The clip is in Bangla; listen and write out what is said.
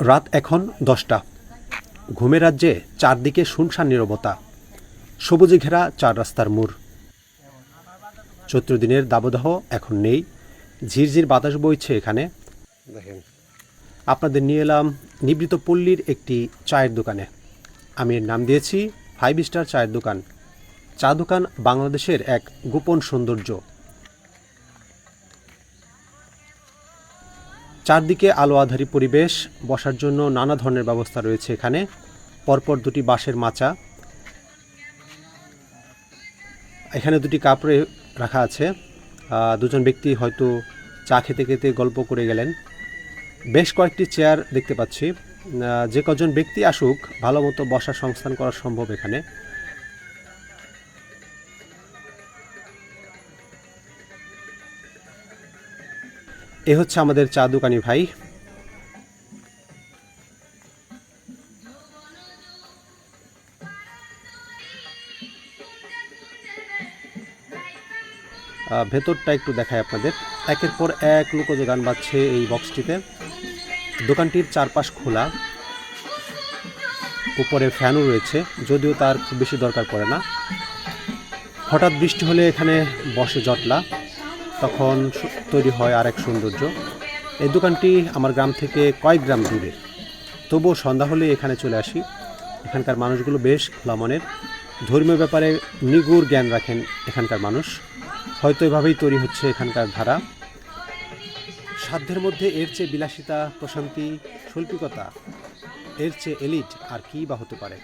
রাত এখন দশটা। ঘুমের রাজ্যে চারদিকে শুনশান নিরবতা। সবুজে ঘেরা চার রাস্তার মোড়। চৈত্র দিনের দাবদাহ এখন নেই। ঝিরঝির বাতাস বইছে এখানে। দেখেন। আপনাদের নিয়ে এলাম নিবৃত পল্লীর একটি চায়ের দোকানে। আমি এর নাম দিয়েছি ফাইভ স্টার চায়ের দোকান। চা দোকান বাংলাদেশের এক গোপন সৌন্দর্য। চারদিকে আলো আধারী পরিবেশ, বসার জন্য নানা ধরনের ব্যবস্থা রয়েছে এখানে। পরপর দুটি বাঁশের মাচা। এখানে দুটি কাপড়ে রাখা আছে। দুজন ব্যক্তি হয়তো চা খেতে খেতে গল্প করে গেলেন। বেশ কয়েকটি চেয়ার দেখতে পাচ্ছি। যে কজন ব্যক্তি আসুক, ভালো মতো বসার সংস্থান করা সম্ভব এখানে। এ হচ্ছে আমাদের চা দোকানি ভাই। ভেতরটা একটু দেখায় আপনাদের। একের পর এক লোকজ গান বাজছে এই বক্সটিতে। দোকানটির চারপাশ খোলা। উপরে ফ্যানও রয়েছে, যদিও তার খুব বেশি দরকার পড়ে না। হঠাৎ বৃষ্টি হলে এখানে বসে জটলা। তখন তৈরি হয় আর এক সৌন্দর্য। এই দোকানটি আমার গ্রাম থেকে কয়েক গ্রাম দূরে। তবুও সন্ধ্যা হলে এখানে চলে আসি। এখানকার মানুষগুলো বেশ খোলা মনের ধর্মীয় ব্যাপারে নিগুড় জ্ঞান রাখেন এখানকার মানুষ। হয়তো এভাবেই তৈরি হচ্ছে এখানকার ধারা। সাধ্যের মধ্যে এর চেয়ে বিলাসিতা, প্রশান্তি, শৈল্পিকতা, এর চেয়ে এলিট আর কী বা হতে পারে?